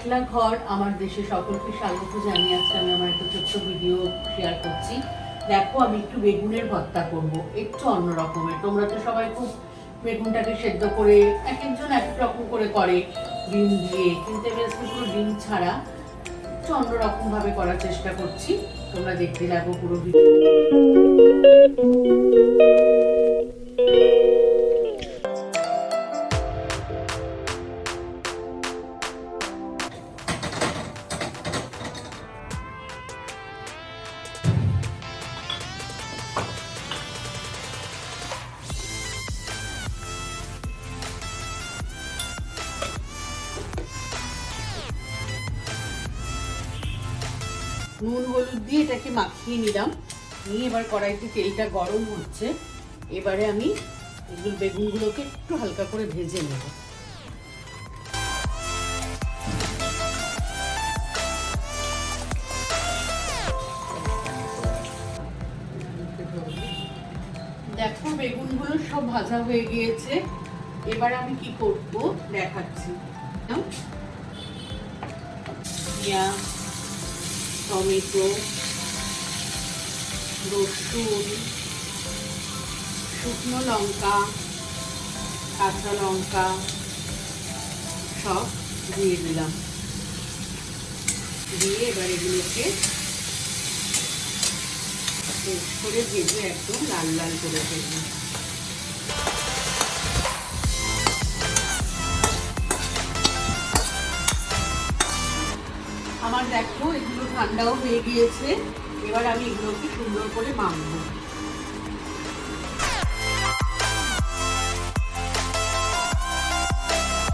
একলা ঘর আমার দেশে সকলকে স্বাগত জানিয়ে আজকে আমি আমার একটা ছোট্ট ভিডিও শেয়ার করছি। দেখো, আমি একটু বেগুনের ভর্তা করব, একটু অন্য রকমের। তোমরা তো সবাই খুব বেগুনটাকে সেদ্ধ করে এক একজন এক রকম করে করে ডিম দিয়ে, কিন্তু আমি আজকে পুরো ডিম ছাড়া একটু অন্যরকম ভাবে করার চেষ্টা করছি। তোমরা দেখতে লাগো পুরো ভিডিও নুন, হলুদ দিয়ে এটাকে মাখিয়ে নিলাম। নিয়ে এবার কড়াইতে তেলটা গরম হচ্ছে। এবারে আমি এগুলো বেগুনগুলোকে একটু হালকা করে ভেজে নেব। দেখো, বেগুনগুলো সব ভাজা হয়ে গিয়েছে। এবার আমি কি করব? দেখাচ্ছি। টমেটো রসুন, শুকনো লঙ্কা, কাঁচা লঙ্কা সব দিয়ে দিলাম। দিয়ে এবার এগুলোকে করে ভেজে একদম লাল লাল করে ভেজে আমার দেখো, এগুলো ঠান্ডাও হয়ে গিয়েছে। এবার আমি এগুলোকে সুন্দর করে মাখবো।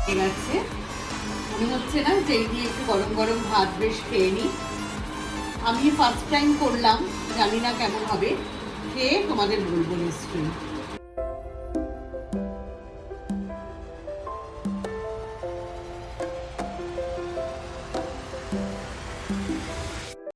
ঠিক আছে? মনে হচ্ছে না যে এই একটু গরম গরম ভাত বেশ খেয়ে নিই। আমি ফার্স্ট টাইম করলাম, জানি না কেমন হবে। খেয়ে তোমাদের বলব নিশ্চয়ই।